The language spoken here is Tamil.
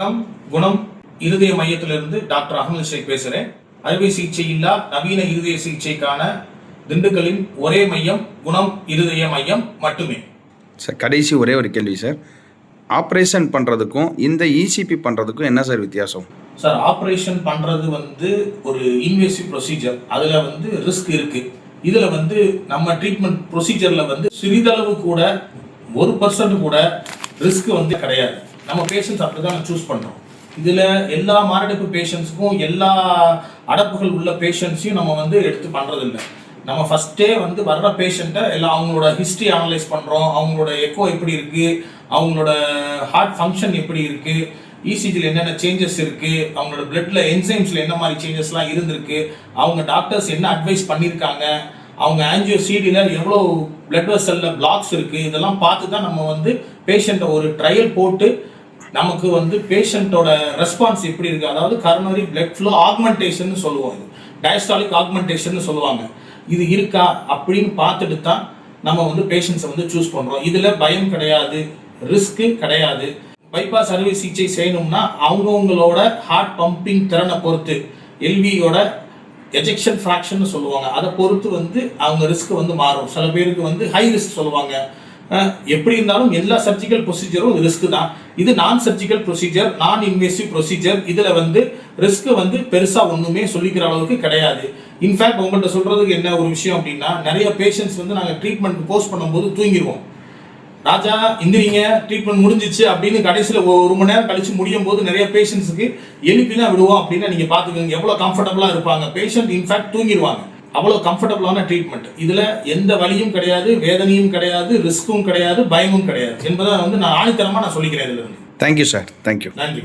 வணக்கம் குணம். இருதய மையத்திலிருந்து டாக்டர் அகமது ஷேக் பேசுகிறேன் அறுவை சிகிச்சை இல்லா நவீன இருதய சிகிச்சைக்கான திண்டுக்கல்லின் ஒரே மையம் குணம் இருதய மையம் மட்டுமே. சார் கடைசி ஒரே ஒரு கேள்வி சார். ஆப்ரேஷன் பண்ணுறதுக்கும் இந்த இசிபி பண்ணுறதுக்கும் என்ன சார் வித்தியாசம்? சார் ஆப்ரேஷன் பண்ணுறது வந்து ஒரு இன்வேசிவ் ப்ரொசீஜர் அதில் வந்து ரிஸ்க் இருக்குது இதில் வந்து நம்ம ட்ரீட்மெண்ட் ப்ரொசீஜரில் வந்து சிறிதளவு கூட ஒரு பர்சன்ட் கூட ரிஸ்க் வந்து கிடையாது. நம்ம பேஷண்ட்ஸ் அப்படி தான் சூஸ் பண்ணுறோம் இதில் எல்லா மாரடைப்பு பேஷண்ட்ஸுக்கும் எல்லா அடப்புகள் உள்ள பேஷண்ட்ஸையும் நம்ம வந்து எடுத்து பண்ணுறதில்ல நம்ம ஃபஸ்ட்டே வந்து வர்ற பேஷண்ட்டை எல்லாம் அவங்களோட ஹிஸ்ட்ரி அனலைஸ் பண்ணுறோம் அவங்களோட எக்கோ எப்படி இருக்குது அவங்களோட ஹார்ட் ஃபங்க்ஷன் எப்படி இருக்குது இசிஜியில் என்னென்ன சேஞ்சஸ் இருக்குது அவங்களோட பிளட்டில் என்சைம்ஸில் என்ன மாதிரி சேஞ்சஸ்லாம் இருந்திருக்கு? அவங்க டாக்டர்ஸ் என்ன அட்வைஸ் பண்ணியிருக்காங்க? அவங்க ஆன்ஜியோ சிடியில் எவ்வளோ பிளட் வெசலில் பிளாக்ஸ் இருக்குது இதெல்லாம் பார்த்து தான் நம்ம வந்து பேஷண்ட்டை ஒரு ட்ரையல் போட்டு நமக்கு வந்து பேஷண்ட்டோட ரெஸ்பான்ஸ் எப்படி இருக்குது அதாவது கரோனரி பிளட் ஃப்ளோ ஆக்மெண்டேஷன் சொல்லுவோம் இது. டயஸ்டாலிக் ஆக்மெண்டேஷன் சொல்லுவாங்க. இது இருக்கா அப்படின்னு பார்த்துட்டு தான் நம்ம வந்து பேஷண்ட்ஸை வந்து சூஸ் பண்ணுறோம் இதில் பயம் கிடையாது ரிஸ்க்கு கிடையாது. பைபாஸ் அறுவை சிகிச்சை செய்யணும்னா அவங்கவுங்களோட ஹார்ட் பம்பிங் திறனை பொறுத்து எல்வியோட எஜெக்ஷன் ஃப்ராக்ஷன் சொல்லுவாங்க. அதை பொறுத்து வந்து அவங்க ரிஸ்க் வந்து மாறும். சில பேருக்கு வந்து ஹை ரிஸ்க் சொல்லுவாங்க. எப்படி இருந்தாலும் எல்லா சர்ஜிக்கல் ப்ரொசீஜரும் ரிஸ்க் தான். இது non surgical procedure non invasive procedure இதில் வந்து ரிஸ்க் வந்து பெருசாக ஒன்றுமே சொல்லிக்கிற அளவுக்கு கிடையாது. இன்ஃபேக்ட் உங்கள்கிட்ட சொல்கிறதுக்கு என்ன ஒரு விஷயம் அப்படின்னா நிறைய பேஷண்ட்ஸ் வந்து நாங்கள் ட்ரீட்மெண்ட் போஸ்ட் பண்ணும்போது தூங்கிடுவோம் ராஜா இந்திரிங்க ட்ரீட்மெண்ட் முடிஞ்சிச்சு அப்படின்னு கடைசியில் ஒரு மணி நேரம் கழிச்சு முடியும் போது நிறைய பேஷண்ட்ஸுக்கு எழுப்பி தான் விடுவோம் அப்படின்னு நீங்கள் பார்த்துக்கோங்க. எவ்வளோ கம்ஃபர்டபுளாக இருப்பாங்க. பேஷண்ட் இன்ஃபேக்ட் தூங்கிடுவாங்க அவ்வளோ கம்ஃபர்டபுளான ட்ரீட்மெண்ட் இதில் எந்த வலியும் கிடையாது வேதனையும் கிடையாது ரிஸ்க்கும் கிடையாது பயமும் கிடையாது. என்பதை வந்து நான் ஆணித்தரமாக நான் சொல்லிக்கிறேன் இதில் இருந்து. தேங்க்யூ சார் தேங்க்யூ நன்றி.